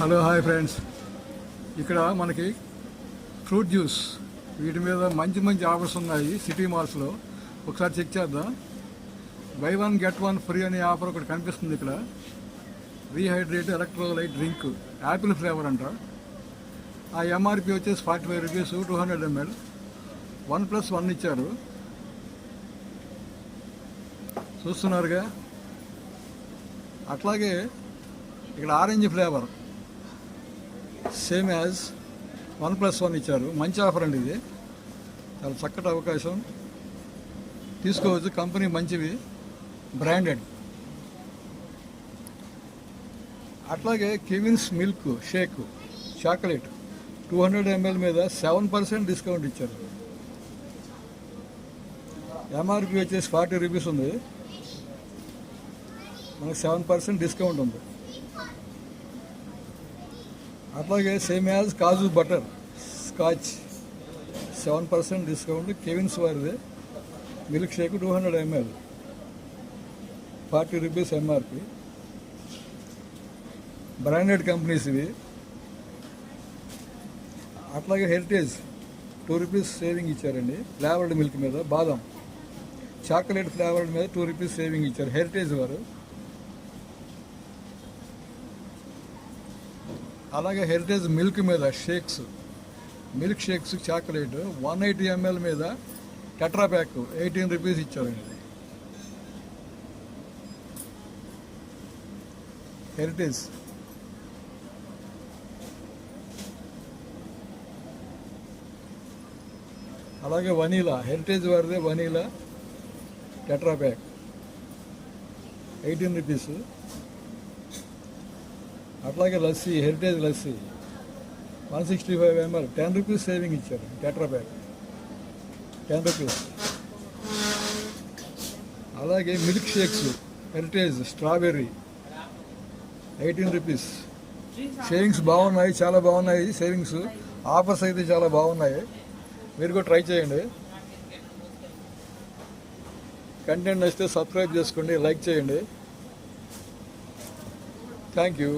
Hello hi friends. ఇక్కడ మనకి fruit juice వీటి మీద మంచి మంచి ఆఫర్స్ ఉన్నాయి సిటీ మాల్స్లో ఒకసారి చెక్ చేద్దాం. Buy one get one free అనే ఆఫర్ ఒకటి కనిపిస్తుంది ఇక్కడ. Rehydrate electrolyte drink apple flavour అంట. ఆ ఎంఆర్పి వచ్చేసి forty five rupees two hundred ml one plus one ఇచ్చారు. చూస్తున్నారుగా? అట్లాగే ఇక్కడ orange flavour same as one plus one ఇచ్చారు. మంచి ఆఫర్ అండి ఇది. చాలా చక్కటి అవకాశం. తీసుకోవచ్చు. కంపెనీ మంచివి బ్రాండెడ్ అట్లాగే Kevin's milkshake chocolate two hundred ml మీద సెవెన్ పర్సెంట్ డిస్కౌంట్ ఇచ్చారు. ఎంఆర్పి వచ్చేసి ఫార్టీ రూపీస్ ఉంది. మనకు సెవెన్ పర్సెంట్ డిస్కౌంట్ ఉంది. అట్లాగే same as kaju butterscotch. Seven percent discount Kevin's వారిదే. Milkshake two hundred ml. Forty rupees MRP. Branded companies ఇవి. అట్లాగే హెరిటేజ్ టూ రూపీస్ సేవింగ్ ఇచ్చారండి. ఫ్లేవర్డ్ మిల్క్ మీద బాదం. చాక్లెట్ ఫ్లేవర్డ్ మీద టూ రూపీస్ సేవింగ్ ఇచ్చారు హెరిటేజ్ వారు. అలాగే హెరిటేజ్ మిల్క్ మీద shakes milkshakes chocolate one eighty ml మీద టెట్రా ప్యాక్ ఎయిటీన్ రూపీస్ ఇచ్చారండి. హెరిటేజ్ అలాగే వనీలా హెరిటేజ్ వారిదే vanilla Tetra Pak eighteen rupees అట్లాగే lassi Heritage lassi. One sixty five ml ten rupees saving ఇచ్చారు. Tetra Pak. Ten rupees. అలాగే milkshakes Heritage strawberry eighteen rupees. Savings బాగున్నాయి చాలా బాగున్నాయి savings. Offers అయితే చాలా బాగున్నాయి. మీరు కూడా ట్రై చేయండి. కంటెంట్ నచ్చితే సబ్స్క్రైబ్ చేసుకోండి లైక్ చేయండి. Thank you.